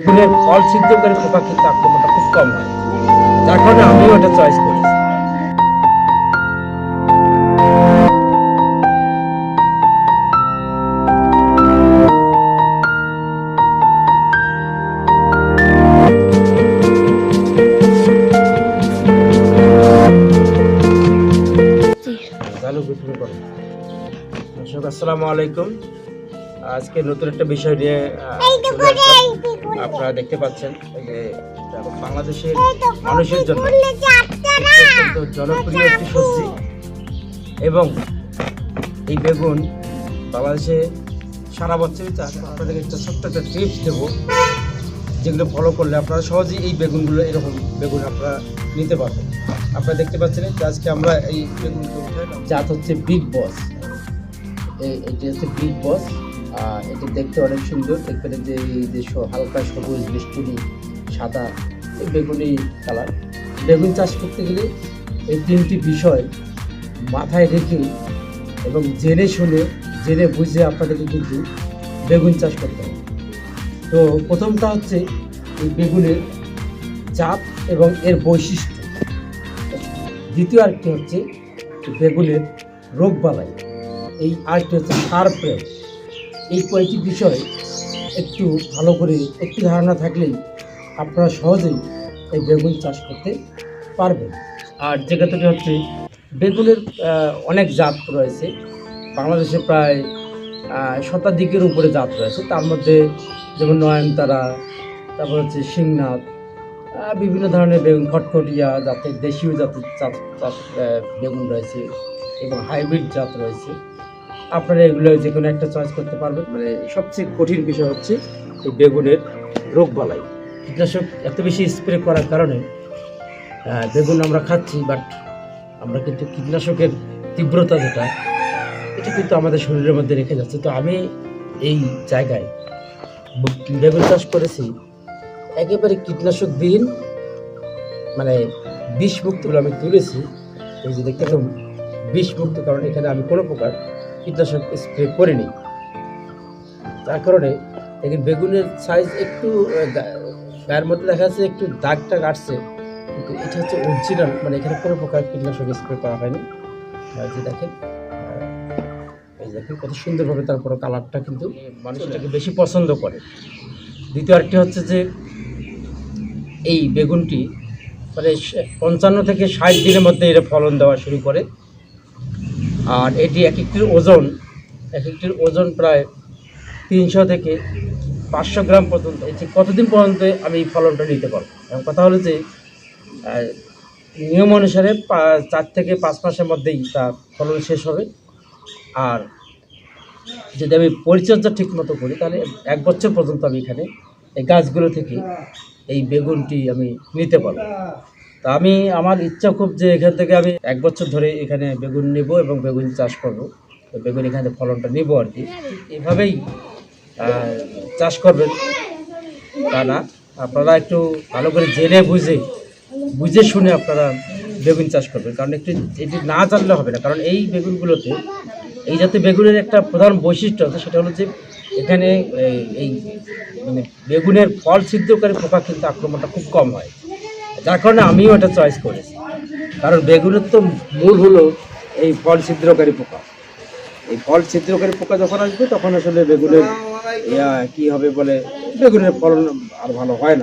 বেগুনের ফল ছিদ্রকারী পোকা কিন্তু আক্রমণটা খুব কম হয়। যার কারণে আমিও এটা চয়েস করো। আসসালামু আলাইকুম। আজকে নতুন একটা বিষয় নিয়ে। আপনারা দেখতে পাচ্ছেন যে বাংলাদেশের মানুষের জন্য অত্যন্ত জনপ্রিয় একটি সবজি। এবং এই বেগুন বাংলাদেশে সারা বছরই চাষ। আপনাদেরকে একটা ছোট্ট একটা টিপস দেবো যেগুলো ফলো করলে আপনারা সহজেই এই বেগুনগুলো এরকম বেগুন আপনারা নিতে পারবেন। আপনারা দেখতে পাচ্ছেন যে আজকে আমরা এই বেগুনগুলো জাত হচ্ছে বিগ বস। এটি হচ্ছে বিগ বস। এটি দেখতে অনেক সুন্দর। এখানে যে এই যে হালকা সবুজ মিষ্টুরি সাদা বেগুনি কালার। বেগুন চাষ করতে গেলে এই তিনটি বিষয় মাথায় রেখে এবং জেনে শুনে, জেনে বুঝে আপনাদেরকে কিন্তু বেগুন চাষ করতে হবে। তো প্রথমটা হচ্ছে এই বেগুনের জাত এবং এর বৈশিষ্ট্য। দ্বিতীয় আরেকটি হচ্ছে বেগুনের রোগ বালাই। এই আরেকটি হচ্ছে সার প্রয়োগ। এই কয়েকটি বিষয় একটু ভালো করে, একটু ধারণা থাকলেই আপনারা সহজেই এই বেগুন চাষ করতে পারবেন। আর যে কথাটি হচ্ছে, বেগুনের অনেক জাত রয়েছে। বাংলাদেশে প্রায় শতাধিকের উপরে জাত রয়েছে। তার মধ্যে যেমন নয়নতারা, তারপর হচ্ছে শিংনাথ বিভিন্ন ধরনের বেগুন, খটখটিয়া জাতের, দেশীয় জাতের জাত জাত বেগুন রয়েছে এবং হাইব্রিড জাত রয়েছে। আপনারা এগুলো যে কোনো একটা চয়েস করতে পারবেন। মানে সবচেয়ে কঠিন বিষয় হচ্ছে এই বেগুনের রোগ বালাই। কীটনাশক এত বেশি স্প্রে করার কারণে বেগুন আমরা খাচ্ছি বাট আমরা কিন্তু কীটনাশকের তীব্রতা যেটা, এটা কিন্তু আমাদের শরীরের মধ্যে রেখে যাচ্ছে। তো আমি এই জায়গায় বেগুন চাষ করেছি। একেবারে কীটনাশক কীটনাশকবিহীন মানে বিষমুক্তগুলো আমি তুলেছি। এই যে দেখতে বিষমুক্ত, কারণ এখানে আমি কোনো প্রকার কীটনাশক স্প্রে করিনি। তার কারণে দেখেন বেগুনের সাইজ একটু গায়ের মধ্যে দেখা যাচ্ছে একটু দাগটা কাটছে। কিন্তু এটা হচ্ছে অরিজিনাল মানে এখানে কোনো প্রকার কীটনাশক স্প্রে করা হয়নি। যে দেখেন এই দেখেন কত সুন্দরভাবে তারপরে কালারটা কিন্তু মানুষ এটাকে বেশি পছন্দ করে। দ্বিতীয় আরেকটি হচ্ছে যে, এই বেগুনটি মানে পঞ্চান্ন থেকে ষাট দিনের মধ্যে এটা ফলন দেওয়া শুরু করে। আর এটি এক একটির ওজন, এক একটির ওজন প্রায় তিনশো থেকে পাঁচশো গ্রাম পর্যন্ত। যে কতদিন পর্যন্ত আমি ফলনটা নিতে পারব? এবং কথা হলো যে নিয়ম অনুসারে চার থেকে পাঁচ মাসের মধ্যেই তা ফলন শেষ হবে। আর যদি আমি পরিচর্যা ঠিক মতো করি, তাহলে এক বছর পর্যন্ত আমি এখানে এই গাছগুলো থেকে এই বেগুনটি আমি নিতে পারব। তা আমি, আমার ইচ্ছা খুব যে এখান থেকে আমি এক বছর ধরে এখানে বেগুন নেব এবং বেগুন চাষ করব। তো বেগুন এখানে ফলনটা নেব আর কি। এভাবেই চাষ করবেন তা না, আপনারা একটু ভালো করে জেনে বুঝে বুঝে শুনে আপনারা বেগুন চাষ করবেন। কারণ একটু, এটি না জানলে হবে না। কারণ এই বেগুনগুলোতে, এই জাতীয় বেগুনের একটা প্রধান বৈশিষ্ট্য আছে, সেটা হলো যে এখানে, এই মানে বেগুনের ফল ছিদ্রকারী পোকা কিন্তু আক্রমণটা খুব কম হয়। যার কারণে আমিও এটা চয়েস করেছি। কারণ বেগুনের তো মূল হলো এই ফল ছিদ্রকারী পোকা। এই ফল ছিদ্রকারী পোকা যখন আসবে, তখন আসলে বেগুনের কি হবে বলে, বেগুনের ফলন আর ভালো হয় না।